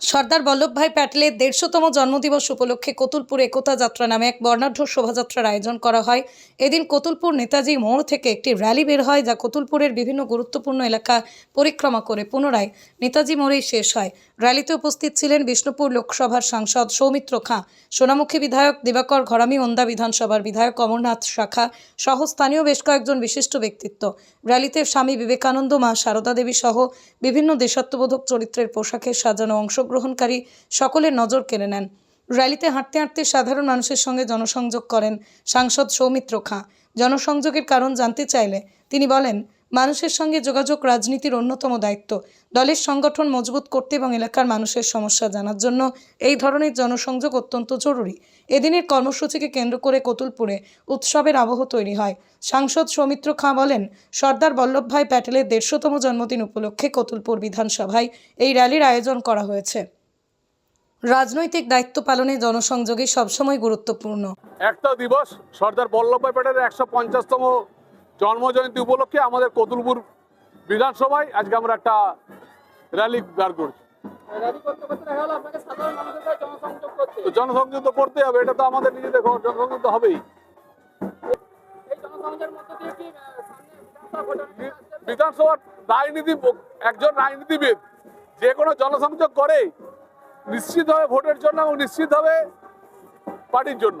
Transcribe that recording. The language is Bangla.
সর্দার বল্লভভাই প্যাটেলের দেড়শোতম জন্মদিবস উপলক্ষে কতুলপুর একতা যাত্রা নামে এক বর্ণাঢ্য শোভাযাত্রার আয়োজন করা হয়। এদিন কতুলপুর নেতাজি মোড় থেকে একটি র্যালি বের হয় যা কতুলপুরের বিভিন্ন গুরুত্বপূর্ণ এলাকা পরিক্রমা করে। পুনরায় নেতাজি মোড়েই শেষ হয়। র্যালিতে উপস্থিত ছিলেন বিষ্ণুপুর লোকসভার সাংসদ সৌমিত্র খাঁ, সোনামুখী বিধায়ক দিবাকর ঘরামি ওন্দা বিধানসভার বিধায়ক অমরনাথ শাখা সহ স্থানীয় বেশ কয়েকজন বিশিষ্ট ব্যক্তিত্ব। র্যালিতে স্বামী বিবেকানন্দ, মা সারদা দেবী সহ বিভিন্ন দেশাত্মবোধক চরিত্রের পোশাকে সাজানো অংশগ্রহণকারী সকলের নজর কেড়ে নেন। র্যালিতে হাঁটতে হাঁটতে সাধারণ মানুষের সঙ্গে জনসংযোগ করেন সাংসদ সৌমিত্র খাঁ। জনসংযোগের কারণ জানতে চাইলে তিনি বলেন মানুষের সঙ্গে যোগাযোগ রাজনীতির অন্যতম দায়িত্ব। দলের সংগঠন মজবুত করতে এবং এলাকার মানুষের সমস্যা জানার জন্য এই ধরনের জনসংযোগ অত্যন্ত জরুরি। এদিনের কর্মসূচিকে কেন্দ্র করে কতুলপুরে উৎসবের আবহ তৈরি হয়। সাংসদ সৌমিত্র খাঁ বলেন, সর্দার বল্লভভাই প্যাটেলের দেড়শোতম জন্মদিন উপলক্ষে কতুলপুর বিধানসভায় এই র্যালির আয়োজন করা হয়েছে। রাজনৈতিক দায়িত্ব পালনে জনসংযোগই সবসময় গুরুত্বপূর্ণ। একটা দিবস সর্দার বল্লভভাই প্যাটেলের একশো পঞ্চাশতম জন্মজয়ন্তী উপলক্ষে আমাদের কতুলপুর বিধানসভায় আজকে আমরা একটা র্যালি বার করছি। র্যালি করতে হবে এটা তো আমাদের নিজেদের ঘর, জনসংযোগ তো হবেই। বিধানসভার রাজনীতি একজন রাজনীতিবিদ যে কোনো জনসংযোগ করে নিশ্চিতভাবে ভোটের জন্য এবং নিশ্চিতভাবে পার্টির জন্য।